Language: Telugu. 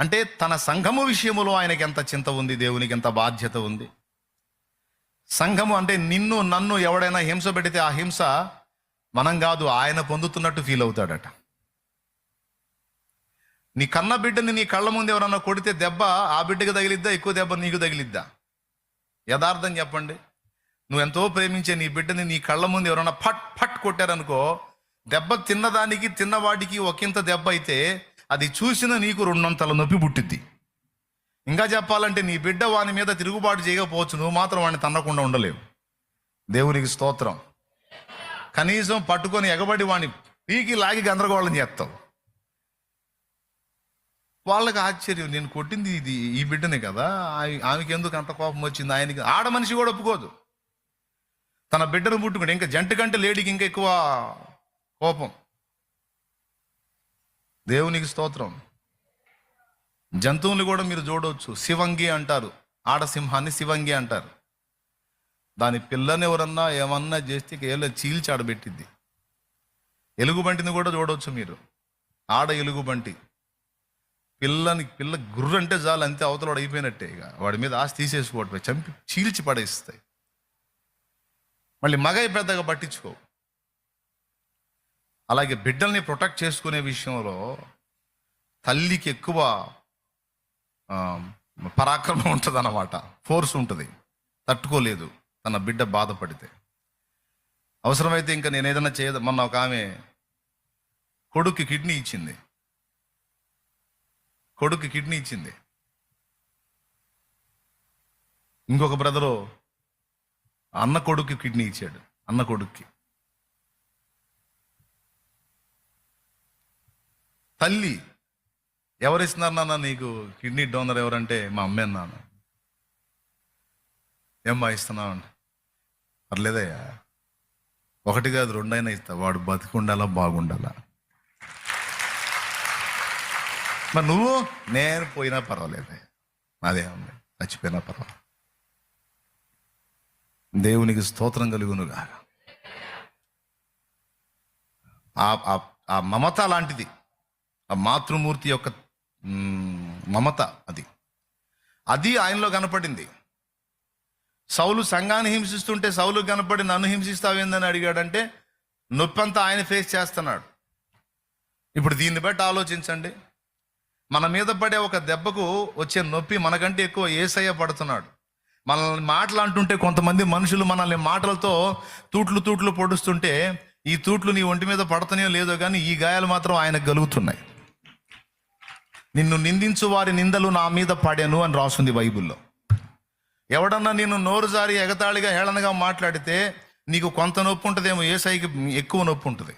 అంటే తన సంఘము విషయములో ఆయనకి ఎంత చింత ఉంది దేవునికి ఎంత బాధ్యత ఉంది. సంఘము అంటే నిన్ను నన్ను ఎవడైనా హింస పెడితే ఆ హింస మనం కాదు ఆయన పొందుతున్నట్టు ఫీల్ అవుతాడట. నీ కన్న బిడ్డని నీ కళ్ళ ముందు ఎవరన్నా కొడితే దెబ్బ ఆ బిడ్డకి తగిలిద్దా ఎక్కువ దెబ్బ నీకు తగిలిద్దా? యథార్థం చెప్పండి. నువ్వు ఎంతో ప్రేమించే నీ బిడ్డని నీ కళ్ళ ముందు ఎవరైనా ఫట్ ఫట్ కొట్టారనుకో దెబ్బ తిన్నదానికి తిన్నవాడికి ఒకంత దెబ్బ అయితే అది చూసిన నీకు రెండొంతల నొప్పి పుట్టిద్ది. ఇంకా చెప్పాలంటే నీ బిడ్డ వాని మీద తిరుగుబాటు చేయకపోవచ్చు నువ్వు మాత్రం వాడిని తన్నకుండా ఉండలేవు. దేవునికి స్తోత్రం. కనీసం పట్టుకొని ఎగబడి వాడిని పీకి లాగి గందరగోళం చేస్తావు. వాళ్ళకి ఆశ్చర్యం నేను కొట్టింది ఇది ఈ బిడ్డనే కదా ఆమె- ఆమెకి ఎందుకు అంత కోపం వచ్చింది? ఆయనకి ఆడ మనిషి కూడా ఒప్పుకోదు. తన బిడ్డను పుట్టుకుంటే ఇంకా జంట కంటే లేడీకి ఇంకా ఎక్కువ కోపం. దేవునికి స్తోత్రం. జంతువులు కూడా మీరు చూడవచ్చు శివంగి అంటారు. ఆడసింహాన్ని శివంగి అంటారు. దాని పిల్లని ఎవరన్నా ఏమన్నా చేస్తే ఏళ్ళ చీల్చి ఆడబెట్టింది ఎలుగుబంటిని కూడా చూడవచ్చు మీరు. ఆడ ఎలుగుబంటి. పిల్లని పిల్ల గుర్రంటే చాలు అంతే అవతల వాడు అయిపోయినట్టే ఇక. వాడి మీద ఆశ తీసేసుకోవటమే. చంపి చీల్చి పడేస్తాయి. మళ్ళీ మగ పెద్దగా పట్టించుకో అలాగే బిడ్డల్ని ప్రొటెక్ట్ చేసుకునే విషయంలో తల్లికి ఎక్కువ పరాక్రమం ఉంటుంది అన్నమాట ఫోర్స్ ఉంటుంది. తట్టుకోలేదు. తన బిడ్డ బాధపడితే. అవసరమైతే ఇంకా నేను ఏదైనా చేయదు మొన్న ఒక ఆమె కొడుక్కి కిడ్నీ ఇచ్చింది. కొడుకు కిడ్నీ ఇచ్చింది. ఇంకొక బ్రదరు అన్న కొడుకు కిడ్నీ ఇచ్చాడు. అన్న కొడుక్కి. తల్లి ఎవరిస్తున్నారు నాన్న నీకు? కిడ్నీ డోనర్ ఎవరంటే మా అమ్మే నాన్న. ఏమ్మా ఇస్తున్నావు అండి పర్లేదయ్యా. ఒకటి కాదు రెండైనా ఇస్తా. వాడు బతికుండాలా బాగుండాలా. మరి నువ్వు నేను పోయినా పర్వాలేదు అదే చచ్చిపోయినా పర్వాలేదు. దేవునికి స్తోత్రం కలుగునుగా ఆ- ఆ మమత లాంటిది. ఆ మాతృమూర్తి యొక్క మమత అది. అది ఆయనలో కనపడింది. సౌలు సంఘాన్ని హింసిస్తుంటే సౌలు కనపడి నన్ను హింసిస్తావేందని అడిగాడంటే నొప్పంతా ఆయన ఫేస్ చేస్తున్నాడు. ఇప్పుడు దీన్ని బట్టి ఆలోచించండి. మన మీద పడే ఒక దెబ్బకు వచ్చే నొప్పి మనకంటే ఎక్కువ ఏసయ్య పడుతున్నాడు. మనల్ని మాటలు అంటుంటే కొంతమంది మనుషులు మనల్ని మాటలతో తూట్లు తూట్లు పొడుస్తుంటే ఈ తూట్లు నీ ఒంటి మీద పడతనే లేదో కానీ ఈ గాయాలు మాత్రం ఆయనకు కలుగుతున్నాయి. నిన్ను నిందించు వారి నిందలు నా మీద పడాను అని రాసుంది బైబిల్లో. ఎవడన్నా నేను నోరు జారి ఎగతాళిగా హేళనగా మాట్లాడితే నీకు కొంత నొప్పి ఉంటుందేమో ఏసైకి ఎక్కువ నొప్పి ఉంటుంది